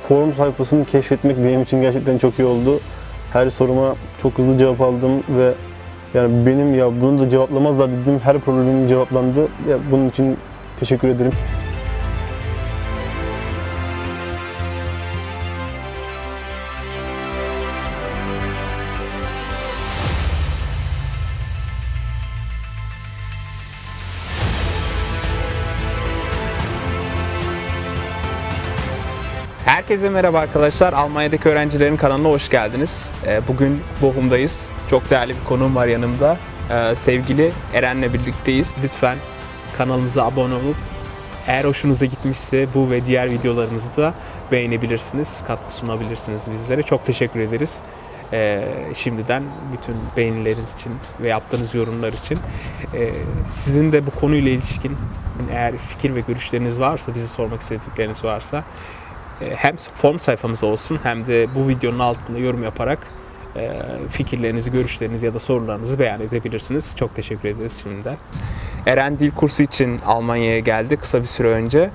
Forum sayfasını keşfetmek benim için gerçekten çok iyi oldu. Her soruma çok hızlı cevap aldım ve yani benim ya bunu da cevaplamazlar dediğim her problemim cevaplandı. Ya bunun için teşekkür ederim. Herkese merhaba arkadaşlar. Almanya'daki öğrencilerin kanalına hoş geldiniz. Ee, Bugün Bochum'dayız. Çok değerli bir konuğum var yanımda. Ee, Sevgili Eren'le birlikteyiz. Lütfen kanalımıza abone olup eğer hoşunuza gitmişse bu ve diğer videolarımızı da beğenebilirsiniz, katkı sunabilirsiniz bizlere. Çok teşekkür ederiz. Ee, şimdiden bütün beğenileriniz için ve yaptığınız yorumlar için. Sizin de bu konuyla ilişkin eğer fikir ve görüşleriniz varsa, bize sormak istedikleriniz varsa hem form sayfamız olsun hem de bu videonun altında yorum yaparak e, fikirlerinizi, görüşlerinizi ya da sorularınızı beyan edebilirsiniz. Çok teşekkür ederiz şimdiden. Eren dil kursu için Almanya'ya geldi kısa bir süre önce.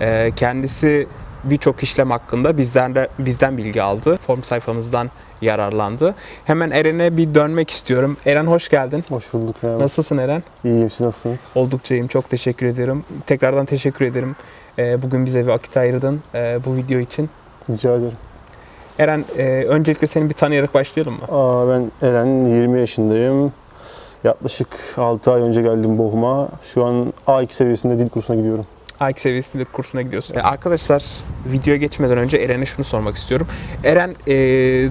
E, Kendisi birçok işlem hakkında bizden de, bizden bilgi aldı. Form sayfamızdan yararlandı. Hemen Eren'e bir dönmek istiyorum. Eren hoş geldin. Hoş bulduk. Ya. Nasılsın Eren? İyiyim siz nasılsınız? Oldukça iyiyim. Çok teşekkür ediyorum. Tekrardan teşekkür ederim. E, Bugün bize bir vakit ayırdın e, bu video için. Rica ederim. Eren, e, öncelikle seni bir tanıyarak başlayalım mı? Aa, ben Eren, 20 yaşındayım. Yaklaşık 6 ay önce geldim Bochum'a. Şu an A2 seviyesinde dil kursuna gidiyorum. A2 seviyesinde kursuna gidiyorsun. E, arkadaşlar, videoya geçmeden önce Eren'e şunu sormak istiyorum. Eren, e,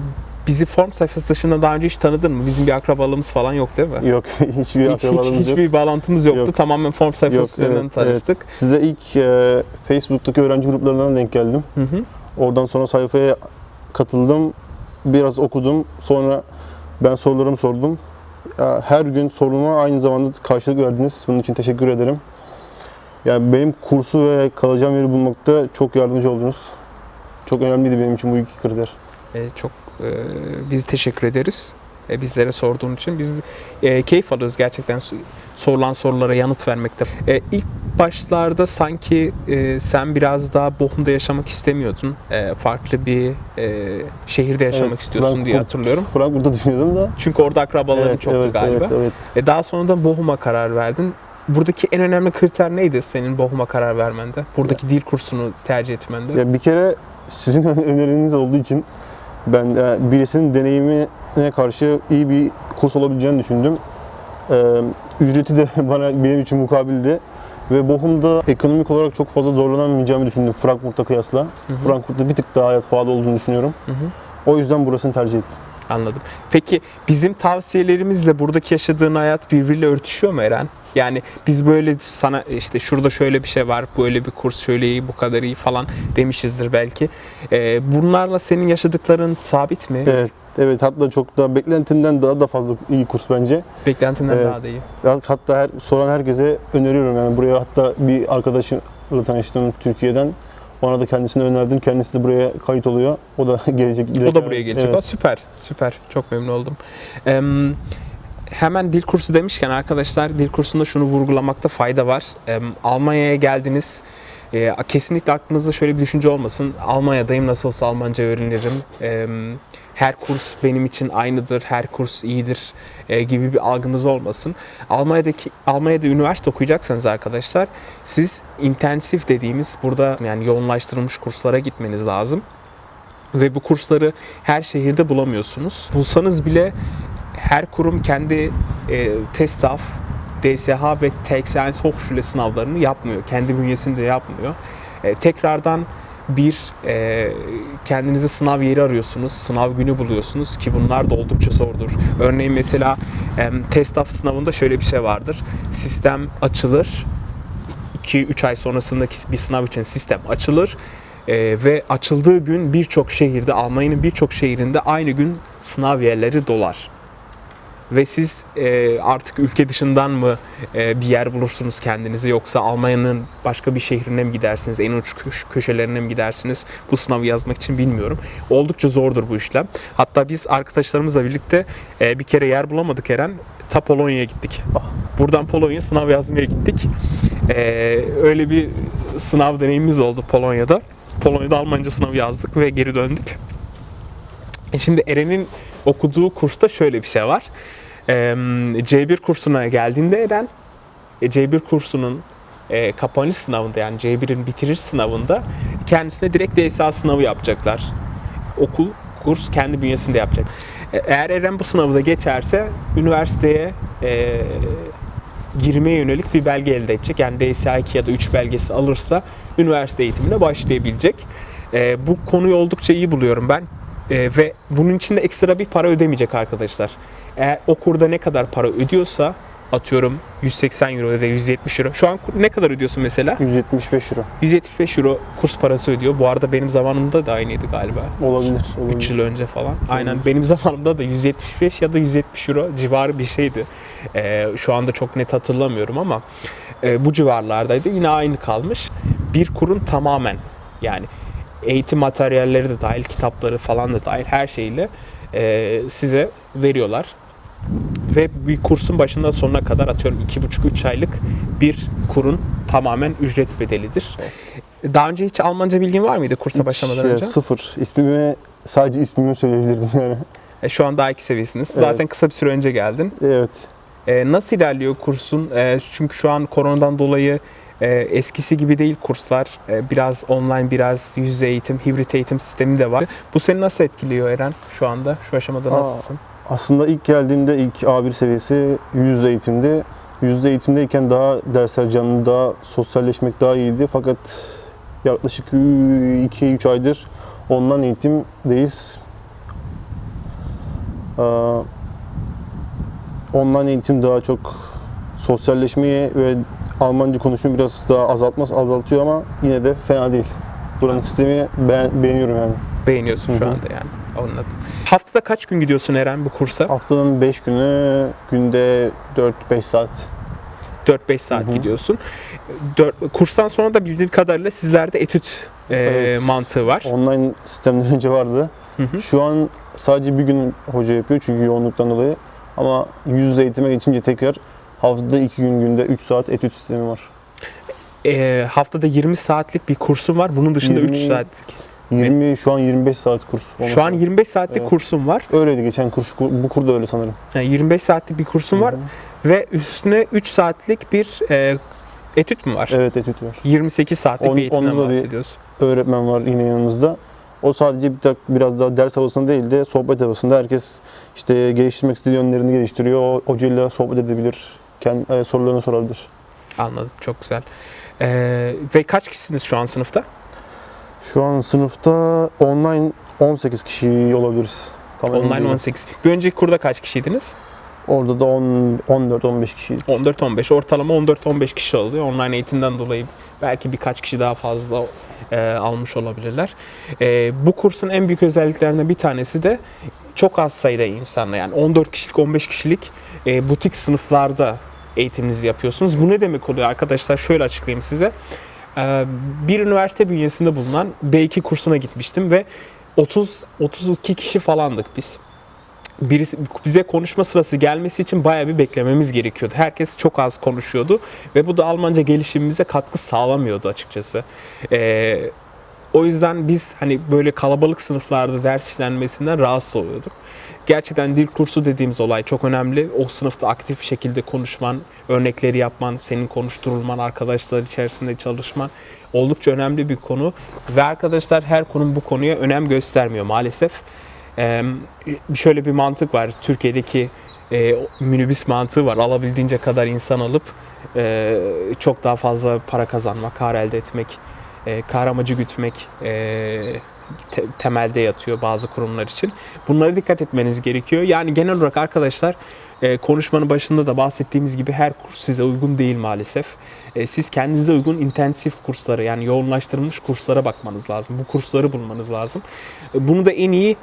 bizi form sayfası dışında daha önce hiç tanıdın mı? Bizim bir akrabalığımız falan yok değil mi? Yok, hiçbir hiç, hiç, akrabalığımız yok. hiçbir bağlantımız yoktu. Yok. Tamamen form sayfası Yok, üzerinden evet, tanıştık. Size ilk e, Facebook'taki öğrenci gruplarından denk geldim. Hı hı. Oradan sonra sayfaya katıldım. Biraz okudum. Sonra ben sorularımı sordum. Ya, Her gün soruma aynı zamanda karşılık verdiniz. Bunun için teşekkür ederim. Yani benim kursu ve kalacağım yeri bulmakta çok yardımcı oldunuz. Çok önemliydi benim için bu iki kriter. E, çok e, biz teşekkür ederiz. E, bizlere sorduğun için. Biz e, keyif alıyoruz gerçekten sorulan sorulara yanıt vermekte. E, ilk başlarda sanki e, sen biraz daha Bochum'da yaşamak istemiyordun. E, farklı bir e, şehirde yaşamak Evet, istiyorsun diye Frankfurt- hatırlıyorum. Frankfurt'ta düşünüyordum da. Çünkü orada akrabaların Evet, çoktu evet, galiba. evet, evet. E, daha sonra da Bochum'a karar verdin. Buradaki en önemli kriter neydi senin Bochum'a karar vermende? Buradaki dil kursunu tercih etmende? Ya bir kere sizin öneriniz olduğu için ben e, birisinin deneyimine karşı iyi bir kurs olabileceğini düşündüm. Ee, ücreti de bana benim için mukabildi. Ve Bochum'da ekonomik olarak çok fazla zorlanamayacağımı düşündüm Frankfurt'a kıyasla. Hı hı, Frankfurt'ta bir tık daha hayat pahalı olduğunu düşünüyorum. hı hı. O yüzden burasını tercih ettim. Anladım. Peki bizim tavsiyelerimizle buradaki yaşadığın hayat birbiriyle örtüşüyor mu Eren? Yani biz böyle sana işte şurada şöyle bir şey var, böyle bir kurs şöyle iyi, bu kadar iyi falan demişizdir belki. Ee, bunlarla senin yaşadıkların sabit mi? Evet, evet hatta çok da beklentimden daha da fazla iyi kurs bence. Beklentinden Evet. daha da iyi. Hatta her, soran herkese öneriyorum yani buraya hatta bir arkadaşımla tanıştım Türkiye'den. Ona da kendisine önerdim. Kendisi de buraya kayıt oluyor. O da gelecek. O da buraya gelecek. Evet. Süper, süper. Çok memnun oldum. Ee, hemen dil kursu demişken arkadaşlar dil kursunda şunu vurgulamakta fayda var. Ee, Almanya'ya geldiniz. Ee, kesinlikle aklınızda şöyle bir düşünce olmasın. Almanya'dayım nasıl olsa Almanca öğrenirim. Ee, her kurs benim için aynıdır, her kurs iyidir e, gibi bir algınız olmasın. Almanya'daki Almanya'da üniversite okuyacaksanız arkadaşlar siz intensif dediğimiz burada yani yoğunlaştırılmış kurslara gitmeniz lazım ve bu kursları her şehirde bulamıyorsunuz. Bulsanız bile her kurum kendi e, TESTAF, DSH ve TXN Hochschule sınavlarını yapmıyor. Kendi bünyesinde yapmıyor. E, tekrardan bir e, kendinize sınav yeri arıyorsunuz, sınav günü buluyorsunuz ki bunlar da oldukça zordur. Örneğin mesela e, TESTAF sınavında şöyle bir şey vardır. Sistem açılır, 2-3 ay sonrasındaki bir sınav için sistem açılır Ee, ve açıldığı gün birçok şehirde Almanya'nın birçok şehrinde aynı gün sınav yerleri dolar. Ve siz e, artık ülke dışından mı e, bir yer bulursunuz kendinize yoksa Almanya'nın başka bir şehrine mi gidersiniz, en uç köş- köşelerine mi gidersiniz bu sınavı yazmak için bilmiyorum. Oldukça zordur bu işlem. Hatta biz arkadaşlarımızla birlikte e, bir kere yer bulamadık Eren. Ta Polonya'ya gittik. Buradan Polonya sınav yazmaya gittik. E, öyle bir sınav deneyimimiz oldu Polonya'da. Polonya'da Almanca sınavı yazdık ve geri döndük. E şimdi Eren'in okuduğu kursta şöyle bir şey var. Ee, C1 kursuna geldiğinde Eren e, C1 kursunun e, kapanış sınavında yani C1'in bitiriş sınavında kendisine direkt DSA sınavı yapacaklar. Okul, kurs kendi bünyesinde yapacak. E, Eğer Eren bu sınavı da geçerse üniversiteye e, girmeye yönelik bir belge elde edecek. Yani DSA 2 ya da 3 belgesi alırsa üniversite eğitimine başlayabilecek. E, bu konuyu oldukça iyi buluyorum ben. E, ve bunun için de ekstra bir para ödemeyecek arkadaşlar. Eğer o kurda ne kadar para ödüyorsa atıyorum 180 euro ya da 170 euro. Şu an ne kadar ödüyorsun mesela? 175 euro. 175 euro kurs parası ödüyor. Bu arada benim zamanımda da aynıydı galiba. Olabilir. olabilir. 3 yıl önce falan. Aynen benim zamanımda da 175 ya da 170 euro civarı bir şeydi. Ee, şu anda çok net hatırlamıyorum ama e, bu civarlardaydı. Yine aynı kalmış. Bir kurun tamamen yani eğitim materyalleri de dahil, kitapları falan da dahil her şeyle e, size veriyorlar. Ve bir kursun başından sonuna kadar atıyorum 2,5-3 aylık bir kurun tamamen ücret bedelidir. Daha önce hiç Almanca bilgin var mıydı kursa başlamadan Hiç, e, önce? Sıfır. İsmimi sadece ismimi söyleyebilirdim yani. E, şu an daha iki seviyesiniz. Evet. Zaten kısa bir süre önce geldin. Evet. E, nasıl ilerliyor kursun? E, çünkü şu an koronadan dolayı e, eskisi gibi değil kurslar. E, biraz online, biraz yüz yüze eğitim, hibrit eğitim sistemi de var. Bu seni nasıl etkiliyor Eren şu anda? Şu aşamada Aa, nasılsın? Aslında ilk geldiğimde ilk A1 seviyesi yüz eğitimdi. Yüz eğitimdeyken daha dersler canlı, daha sosyalleşmek daha iyiydi. Fakat yaklaşık 2-3 aydır online eğitimdeyiz. Aa, Online eğitim daha çok sosyalleşmeyi ve Almanca konuşmayı biraz daha azaltmaz, azaltıyor ama yine de fena değil. Buranın sistemi beğen- beğeniyorum yani. Beğeniyorsun Hı şu anda yani. Anladım. Haftada kaç gün gidiyorsun Eren bu kursa? Haftanın 5 günü günde 4-5 saat 4-5 saat Hı hı. gidiyorsun. Dört, kurstan sonra da bildiğim kadarıyla sizlerde etüt e, Evet. mantığı var. online sistemden önce vardı. Hı hı. Şu an sadece bir gün hoca yapıyor çünkü yoğunluktan dolayı. Ama yüz yüze eğitime geçince tekrar haftada 2 gün günde 3 saat etüt sistemi var. E, haftada 20 saatlik bir kursum var. Bunun dışında 3 20 saatlik. 20 şu an 25 saat kurs. Şu an 25 saatlik Evet. kursum var. öyleydi geçen kurs bu kurda öyle sanırım. Yani 25 saatlik bir kursum var Hı hı. ve üstüne 3 saatlik bir e, etüt mü var? Evet etüt var. 28 saatlik On- bir eğitimden onda da bir- bahsediyoruz. Öğretmen var yine yanımızda. O sadece bir tak biraz daha ders havasında değil de sohbet havasında herkes işte geliştirmek istediği yönlerini geliştiriyor. O hocayla sohbet edebilir. Kendi e, sorularını sorabilir. Anladım. Çok güzel. E, ve kaç kişisiniz şu an sınıfta? Şu an sınıfta online 18 kişi olabiliriz. Tam emin Online değilim. 18. Bir önceki kurda kaç kişiydiniz? Orada da 10 14-15 kişi. 14-15. Ortalama 14-15 kişi oluyor. Online eğitimden dolayı belki birkaç kişi daha fazla e, almış olabilirler. E, bu kursun en büyük özelliklerinden bir tanesi de çok az sayıda insanla yani 14 kişilik 15 kişilik e, butik sınıflarda eğitiminizi yapıyorsunuz. Bu ne demek oluyor arkadaşlar? Şöyle açıklayayım size. E, bir üniversite bünyesinde bulunan B2 kursuna gitmiştim ve 30 32 kişi falandık biz. Birisi, bize konuşma sırası gelmesi için bayağı bir beklememiz gerekiyordu. Herkes çok az konuşuyordu ve bu da Almanca gelişimimize katkı sağlamıyordu açıkçası. Ee, o yüzden biz hani böyle kalabalık sınıflarda ders işlenmesinden rahatsız oluyorduk. Gerçekten dil kursu dediğimiz olay çok önemli. O sınıfta aktif bir şekilde konuşman, örnekleri yapman, senin konuşturulman, arkadaşlar içerisinde çalışman oldukça önemli bir konu. Ve arkadaşlar her konum bu konuya önem göstermiyor maalesef. Ee, şöyle bir mantık var. Türkiye'deki e, minibüs mantığı var. Alabildiğince kadar insan alıp e, çok daha fazla para kazanmak, kar elde etmek, e, kar amacı gütmek e, te- temelde yatıyor bazı kurumlar için. Bunlara dikkat etmeniz gerekiyor. Yani genel olarak arkadaşlar e, konuşmanın başında da bahsettiğimiz gibi her kurs size uygun değil maalesef. E, siz kendinize uygun intensif kurslara yani yoğunlaştırılmış kurslara bakmanız lazım. Bu kursları bulmanız lazım. E, Bunu da en iyi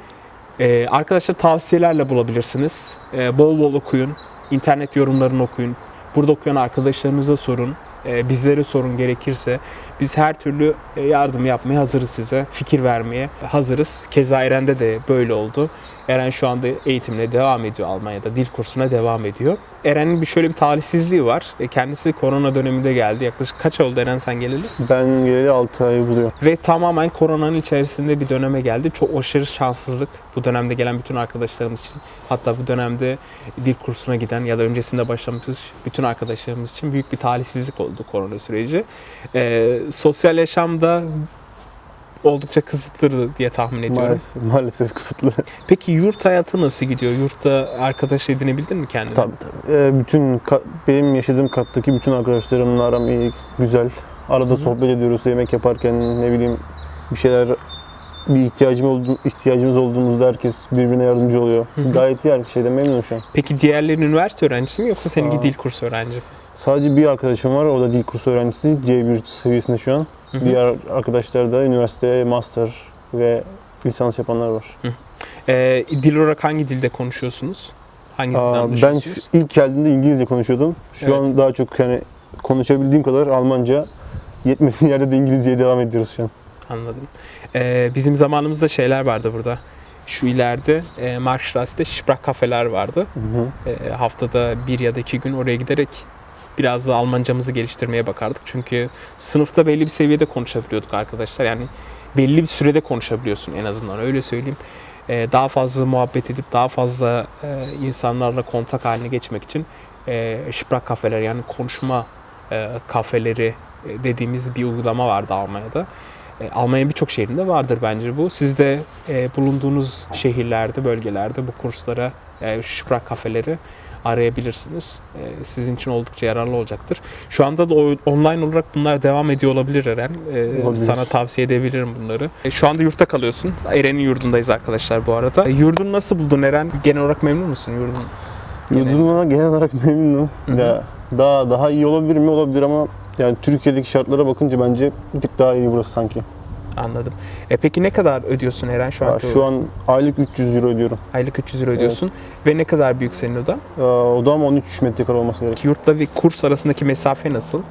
ee, arkadaşlar tavsiyelerle bulabilirsiniz. Ee, bol bol okuyun. internet yorumlarını okuyun. Burada okuyan arkadaşlarınıza sorun. Ee, bizlere sorun gerekirse. Biz her türlü e, yardım yapmaya hazırız size. Fikir vermeye hazırız. Keza Eren'de de böyle oldu. Eren şu anda eğitimine devam ediyor Almanya'da. Dil kursuna devam ediyor. Eren'in bir şöyle bir talihsizliği var. E, Kendisi korona döneminde geldi. Yaklaşık kaç oldu Eren sen geleli? Ben geleli 6 ay buluyor. Ve tamamen koronanın içerisinde bir döneme geldi. Çok aşırı şanssızlık bu dönemde gelen bütün arkadaşlarımız için. Hatta bu dönemde dil kursuna giden ya da öncesinde başlamış bütün arkadaşlarımız için büyük bir talihsizlik oldu korona süreci. Ee, sosyal yaşamda oldukça kısıtlı diye tahmin ediyorum. Maalesef, maalesef kısıtlı. Peki yurt hayatı nasıl gidiyor? Yurtta arkadaş edinebildin mi kendine? tabii tabii. Ee, bütün ka- benim yaşadığım kattaki bütün arkadaşlarımla aram iyi, güzel. Arada sohbet ediyoruz yemek yaparken ne bileyim bir şeyler bir ihtiyacım oldu, ihtiyacımız olduğumuzda herkes birbirine yardımcı oluyor. Hı hı. Gayet iyi her şeyden memnunum şu an. Peki diğerleri üniversite öğrencisi mi yoksa seninki Aa. dil kursu öğrenci? Sadece bir arkadaşım var. O da dil kursu öğrencisi. C1 seviyesinde şu an. Hı hı. Diğer arkadaşlar da üniversite, master ve lisans yapanlar var. Ee, dil olarak hangi dilde konuşuyorsunuz? Hangi Aa, ben ilk geldiğimde İngilizce konuşuyordum. Şu Evet. an daha çok yani konuşabildiğim kadar Almanca. Yetmediği yerde de İngilizceye devam ediyoruz şu an. Anladım. Ee, bizim zamanımızda şeyler vardı burada. Şu ileride e, Markstrasse'de Sprach kafeler vardı. Hı hı. E, haftada bir ya da iki gün oraya giderek biraz da Almancamızı geliştirmeye bakardık. Çünkü sınıfta belli bir seviyede konuşabiliyorduk arkadaşlar. Yani belli bir sürede konuşabiliyorsun en azından öyle söyleyeyim. E, daha fazla muhabbet edip daha fazla e, insanlarla kontak haline geçmek için e, Sprach kafeler yani konuşma e, kafeleri e, dediğimiz bir uygulama vardı Almanya'da. E, Almanya birçok şehrinde vardır bence bu. Siz de e, bulunduğunuz şehirlerde, bölgelerde bu kurslara, e, Sprach kafeleri arayabilirsiniz. E, sizin için oldukça yararlı olacaktır. Şu anda da online olarak bunlar devam ediyor olabilir Eren. E, Olabilir. sana tavsiye edebilirim bunları. E, şu anda yurtta kalıyorsun. Eren'in yurdundayız arkadaşlar bu arada. E, yurdunu nasıl buldun Eren? Genel olarak memnun musun yurdun? Yurdumdan genel olarak memnunum. Ya, daha daha iyi olabilir mi? Olabilir ama yani Türkiye'deki şartlara bakınca bence bir tık daha iyi burası sanki. Anladım. E, peki ne kadar ödüyorsun Eren şu an? şu an aylık 300 euro ödüyorum. Aylık 300 lira ödüyorsun. Ve ne kadar büyük senin odan? Aa, Odam 13 metrekare olması gerek. Yurtla ve kurs arasındaki mesafe nasıl?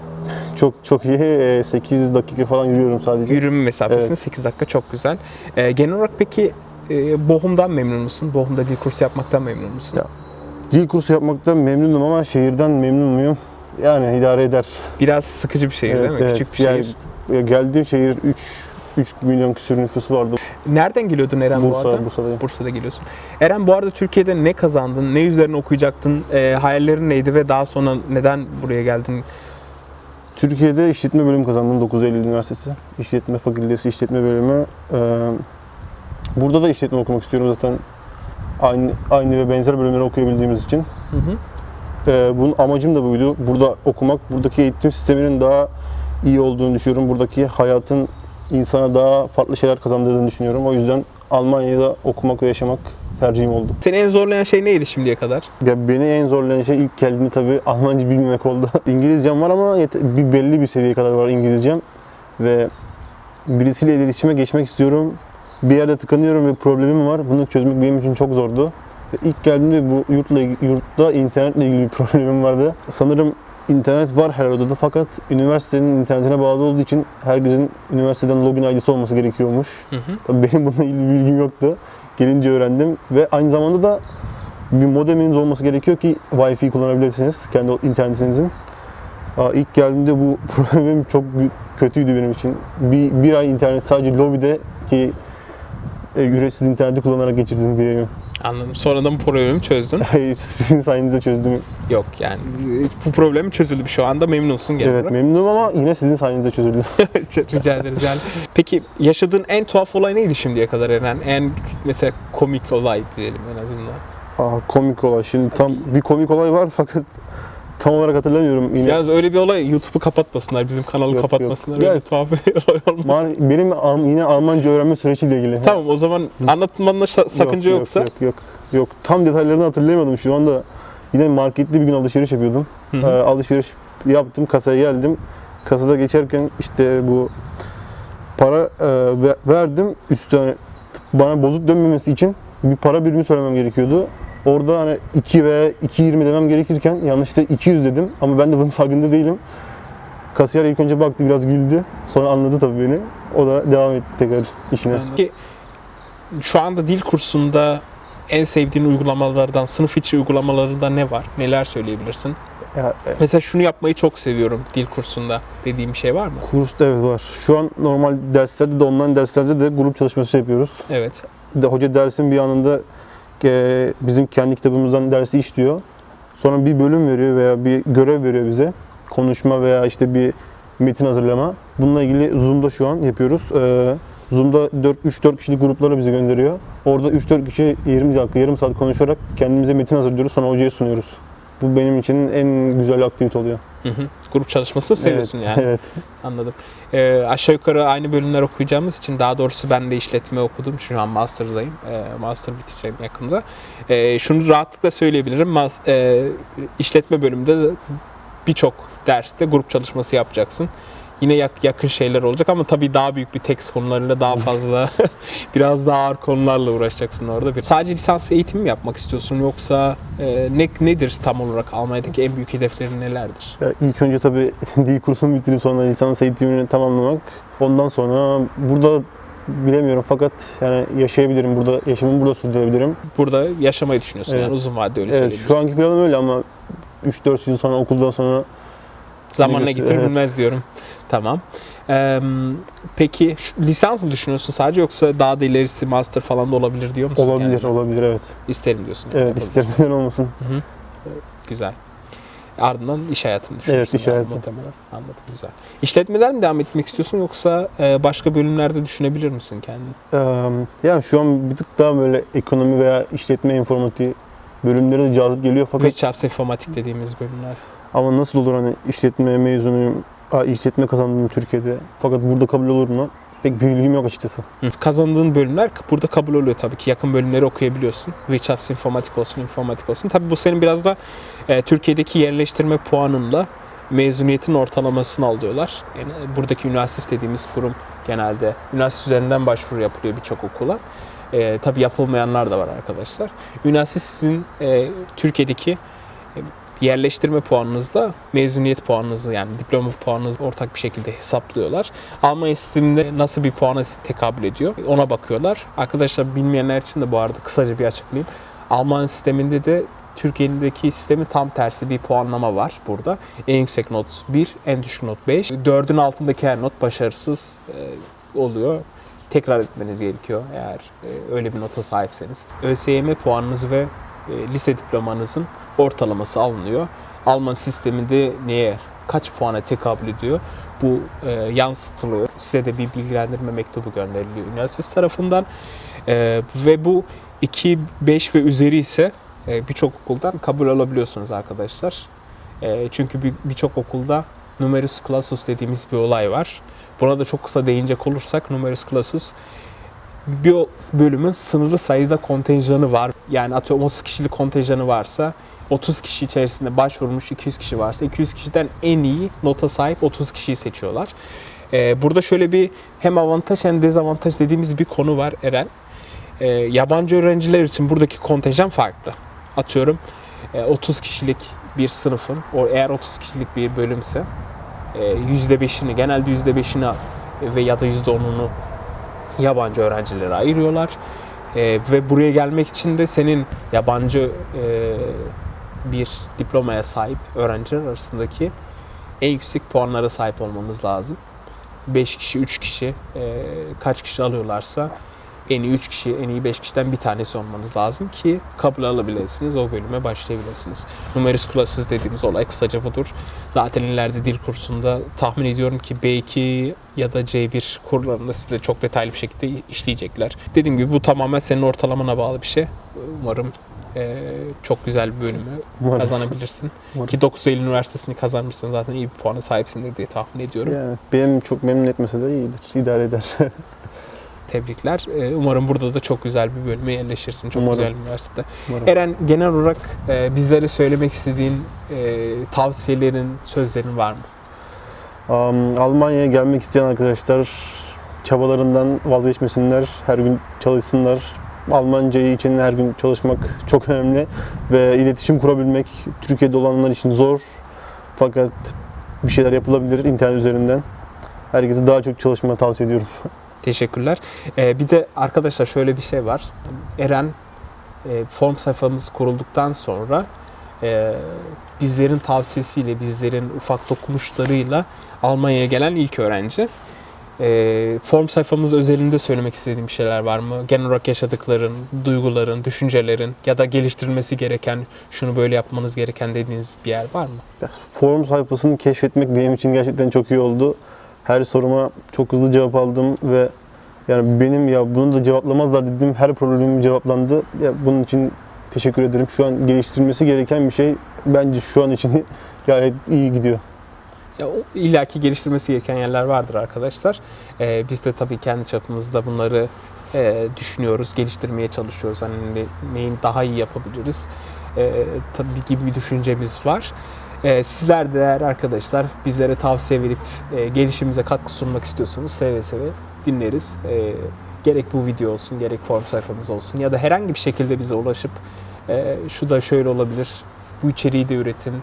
Çok çok iyi. Ee, 8 dakika falan yürüyorum sadece. Yürüme mesafesinde Evet. 8 dakika çok güzel. Ee, genel olarak peki e, Bochum'dan memnun musun? Bochum'da dil kursu yapmaktan memnun musun? Ya. Dil kursu yapmaktan memnunum ama şehirden memnun muyum? Yani idare eder. Biraz sıkıcı bir şehir değil mi? Küçük bir Yani, şehir. geldiğim şehir 3 3 milyon küsur nüfusu vardı. Nereden geliyordun Eren bu arada? Bursa, Bursa'dayım. Bursa'da geliyorsun. Eren bu arada Türkiye'de ne kazandın? Ne üzerine okuyacaktın? E, hayallerin neydi ve daha sonra neden buraya geldin? Türkiye'de işletme bölümü kazandım 9 Eylül Üniversitesi. İşletme Fakültesi İşletme Bölümü. Ee, burada da işletme okumak istiyorum zaten. Aynı aynı ve benzer bölümleri okuyabildiğimiz için. Hı hı. Ee, bunun amacım da buydu. Burada okumak, buradaki eğitim sisteminin daha iyi olduğunu düşünüyorum. Buradaki hayatın insana daha farklı şeyler kazandırdığını düşünüyorum. O yüzden Almanya'da okumak ve yaşamak tercihim oldu. Seni en zorlayan şey neydi şimdiye kadar? Ya beni en zorlayan şey ilk geldiğimde tabii Almanca bilmemek oldu. İngilizcem var ama bir belli bir seviyeye kadar var İngilizcem ve birisiyle iletişime geçmek istiyorum. Bir yerde tıkanıyorum ve problemim var. Bunu çözmek benim için çok zordu. Ve ilk geldiğimde bu yurtla yurtta internetle ilgili bir problemim vardı. Sanırım internet var her odada fakat üniversitenin internetine bağlı olduğu için herkesin üniversiteden login ID'si olması gerekiyormuş. Hı hı. Tabii benim bununla ilgili bilgim yoktu. Gelince öğrendim ve aynı zamanda da bir modeminiz olması gerekiyor ki Wi-Fi kullanabilirsiniz kendi internetinizin. Aa, İlk geldiğimde bu problemim çok kötüydü benim için. Bir, bir ay internet sadece lobide ki e, ücretsiz interneti kullanarak geçirdim bir. Anladım. Sonradan bu problemi çözdün. Sizin sayenizde çözdüm. Yok yani bu problemi çözüldü şu anda memnunsun genel Evet olarak. memnunum ama yine sizin sayenizde çözüldü. Rica ederiz yani. Peki yaşadığın en tuhaf olay neydi şimdiye kadar Eren? En mesela komik olay diyelim en azından. Aa, komik olay. Şimdi tam bir komik olay var fakat tam olarak hatırlamıyorum. Yine Yalnız öyle bir olay YouTube'u kapatmasınlar, bizim kanalı Yok, kapatmasınlar. yok. Öyle tuhaf bir olay olmasın. Mar- benim Al- yine Almanca öğrenme süreciyle ilgili. Tamam o zaman anlatmanda şa- sakınca Yok, yoksa. Yok, yok, yok. Yok. Tam detaylarını hatırlayamadım şu anda. Yine markette bir gün alışveriş yapıyordum. Hı Ee, alışveriş yaptım, kasaya geldim. Kasada geçerken işte bu para e, ve- verdim. Üstüne bana bozuk dönmemesi için bir para birimi söylemem gerekiyordu. Orada hani 2 veya 2.20 demem gerekirken yanlışlıkla 200 dedim ama ben de bunun farkında değilim. Kasiyer ilk önce baktı biraz güldü. Sonra anladı tabii beni. O da devam etti tekrar işine. Yani ki şu anda dil kursunda en sevdiğin uygulamalardan, sınıf içi uygulamalarından ne var? Neler söyleyebilirsin? Ya, e, Mesela şunu yapmayı çok seviyorum dil kursunda dediğim bir şey var mı? kursta evet var. Şu an normal derslerde de online derslerde de grup çalışması yapıyoruz. Evet. de hoca dersin bir anında e, bizim kendi kitabımızdan dersi işliyor. Sonra bir bölüm veriyor veya bir görev veriyor bize. Konuşma veya işte bir metin hazırlama. Bununla ilgili Zoom'da şu an yapıyoruz. E, Zoom'da 3-4 kişilik gruplara bizi gönderiyor. Orada 3-4 kişi 20 dakika, yarım saat konuşarak kendimize metin hazırlıyoruz. Sonra hocaya sunuyoruz. Bu benim için en güzel aktivite oluyor. Hı hı. Grup çalışması seviyorsun evet, yani. Evet. Anladım. Ee, aşağı yukarı aynı bölümler okuyacağımız için daha doğrusu ben de işletme okudum. Şu an master'dayım. Ee, master biteceğim yakında. Ee, şunu rahatlıkla söyleyebilirim. Mas- e, işletme bölümünde de birçok derste grup çalışması yapacaksın. Yine yak- yakın şeyler olacak ama tabii daha büyük bir tekst konularıyla daha fazla biraz daha ağır konularla uğraşacaksın orada. Sadece lisans eğitimi mi yapmak istiyorsun yoksa e, ne nedir tam olarak Almanya'daki en büyük hedeflerin nelerdir? Ya ilk önce tabii dil kursunu bitirip sonra lisans eğitimini tamamlamak. Ondan sonra burada bilemiyorum fakat yani yaşayabilirim burada, yaşamımı burada sürdürebilirim. Burada yaşamayı düşünüyorsun Evet. yani uzun vadede öyle Evet şu anki planım öyle ama 3-4 yıl sonra okuldan sonra Zaman ne Evet. diyorum. Tamam. Ee, peki şu- lisans mı düşünüyorsun sadece yoksa daha da ilerisi master falan da olabilir diyor musun? olabilir, kendine? olabilir evet. İsterim diyorsun. Evet isterim neden olmasın. Hı hı. Güzel. Ardından iş hayatını düşünüyorsun. iş yani hayatı. muhtemelen. Anladım güzel. İşletmeden mi devam etmek istiyorsun yoksa e, başka bölümlerde düşünebilir misin kendini? Ee, yani şu an bir tık daha böyle ekonomi veya işletme informatiği bölümleri de cazip geliyor fakat Reach informatik dediğimiz bölümler. Ama nasıl olur hani işletme mezunuyum, işletme kazandım Türkiye'de fakat burada kabul olur mu? Pek bir bilgim yok açıkçası. Hı, Kazandığın bölümler burada kabul oluyor tabii ki. Yakın bölümleri okuyabiliyorsun. Reach informatik olsun, informatik olsun. Tabii bu senin biraz da e, Türkiye'deki yerleştirme puanınla mezuniyetin ortalamasını alıyorlar. Yani buradaki üniversite dediğimiz kurum genelde üniversite üzerinden başvuru yapılıyor birçok okula. E, tabii yapılmayanlar da var arkadaşlar. Üniversite sizin e, Türkiye'deki e, yerleştirme puanınızla mezuniyet puanınızı yani diploma puanınızı ortak bir şekilde hesaplıyorlar. Almanya sisteminde nasıl bir puana tekabül ediyor ona bakıyorlar. Arkadaşlar bilmeyenler için de bu arada kısaca bir açıklayayım. Alman sisteminde de Türkiye'deki sistemin tam tersi bir puanlama var burada. En yüksek not 1, en düşük not 5. 4'ün altındaki her not başarısız e, oluyor. Tekrar etmeniz gerekiyor eğer e, öyle bir nota sahipseniz. ÖSYM puanınız ve e, lise diplomanızın ortalaması alınıyor. Alman sisteminde neye, kaç puana tekabül ediyor? Bu e, yansıtılıyor. Size de bir bilgilendirme mektubu gönderiliyor üniversitesi tarafından. E, ve bu 2, 5 ve üzeri ise e, birçok okuldan kabul alabiliyorsunuz arkadaşlar. E, çünkü bir- birçok okulda numerus clausus dediğimiz bir olay var. Buna da çok kısa değinecek olursak numerus clausus bir bölümün sınırlı sayıda kontenjanı var. Yani atıyorum 30 kişilik kontenjanı varsa 30 kişi içerisinde başvurmuş 200 kişi varsa 200 kişiden en iyi nota sahip 30 kişiyi seçiyorlar. Ee, burada şöyle bir hem avantaj hem dezavantaj dediğimiz bir konu var Eren. Ee, yabancı öğrenciler için buradaki kontenjan farklı. Atıyorum e, 30 kişilik bir sınıfın, o eğer 30 kişilik bir bölümse e, %5'ini, genelde %5'ini ve ya da %10'unu yabancı öğrencilere ayırıyorlar. Ee, ve buraya gelmek için de senin yabancı e, bir diplomaya sahip öğrenciler arasındaki en yüksek puanlara sahip olmanız lazım. 5 kişi, 3 kişi e, kaç kişi alıyorlarsa en iyi 3 kişi, en iyi 5 kişiden bir tanesi olmanız lazım ki kabul alabilirsiniz, o bölüme başlayabilirsiniz. Numerus clausus dediğimiz olay kısaca budur. Zaten ileride dil kursunda tahmin ediyorum ki B2 ya da C1 kurlarında size çok detaylı bir şekilde işleyecekler. Dediğim gibi bu tamamen senin ortalamana bağlı bir şey. Umarım e, çok güzel bir bölümü Umarım. kazanabilirsin. Umarım. Ki 9 Eylül Üniversitesi'ni kazanmışsın zaten iyi bir puana sahipsindir diye tahmin ediyorum. Yani benim çok memnun etmese de iyidir, idare eder. Tebrikler. E, umarım burada da çok güzel bir bölüme yerleşirsin. Çok Umarım. güzel bir üniversitede. Umarım. Eren genel olarak e, bizlere söylemek istediğin e, tavsiyelerin, sözlerin var mı? Am, Almanya'ya gelmek isteyen arkadaşlar çabalarından vazgeçmesinler. Her gün çalışsınlar. Almancayı için her gün çalışmak çok önemli ve iletişim kurabilmek Türkiye'de olanlar için zor. Fakat bir şeyler yapılabilir internet üzerinden. Herkese daha çok çalışma tavsiye ediyorum. Teşekkürler. Ee, bir de arkadaşlar şöyle bir şey var. Eren e, form sayfamız kurulduktan sonra e, bizlerin tavsiyesiyle, bizlerin ufak dokunuşlarıyla Almanya'ya gelen ilk öğrenci. E, form sayfamız özelinde söylemek istediğim şeyler var mı? Genel olarak yaşadıkların, duyguların, düşüncelerin ya da geliştirilmesi gereken, şunu böyle yapmanız gereken dediğiniz bir yer var mı? Forum sayfasını keşfetmek benim için gerçekten çok iyi oldu. Her soruma çok hızlı cevap aldım ve yani benim ya bunu da cevaplamazlar dediğim her problemim cevaplandı. Ya bunun için teşekkür ederim. Şu an geliştirilmesi gereken bir şey bence şu an için gayet iyi gidiyor. Ya, illaki geliştirmesi gereken yerler vardır arkadaşlar. Ee, biz de tabii kendi çapımızda bunları e, düşünüyoruz, geliştirmeye çalışıyoruz. Hani ne- neyin daha iyi yapabiliriz? Ee, tabii gibi bir düşüncemiz var. Ee, sizler de eğer arkadaşlar bizlere tavsiye verip e, gelişimimize katkı sunmak istiyorsanız seve seve dinleriz. Ee, gerek bu video olsun, gerek form sayfamız olsun ya da herhangi bir şekilde bize ulaşıp e, şu da şöyle olabilir, bu içeriği de üretin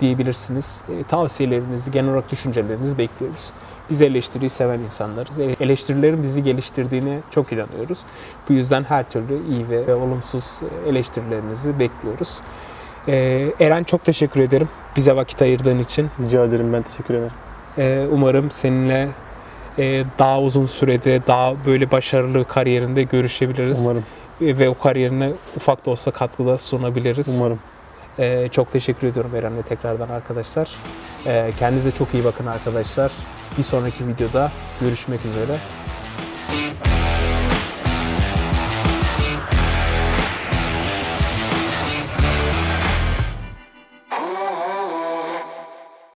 diyebilirsiniz. E, tavsiyelerinizi, genel olarak düşüncelerinizi bekliyoruz. Biz eleştiriyi seven insanlarız. E, Eleştirilerin bizi geliştirdiğine çok inanıyoruz. Bu yüzden her türlü iyi ve ve olumsuz eleştirilerinizi bekliyoruz. E, Eren çok teşekkür ederim bize vakit ayırdığın için. Rica ederim ben teşekkür ederim. E, Umarım seninle e, daha uzun sürede, daha böyle başarılı kariyerinde görüşebiliriz. Umarım. E, Ve o kariyerine ufak da olsa katkıda sunabiliriz. Umarım. Ee, çok teşekkür ediyorum Eren'le tekrardan arkadaşlar. Ee, kendinize çok iyi bakın arkadaşlar. Bir sonraki videoda görüşmek üzere.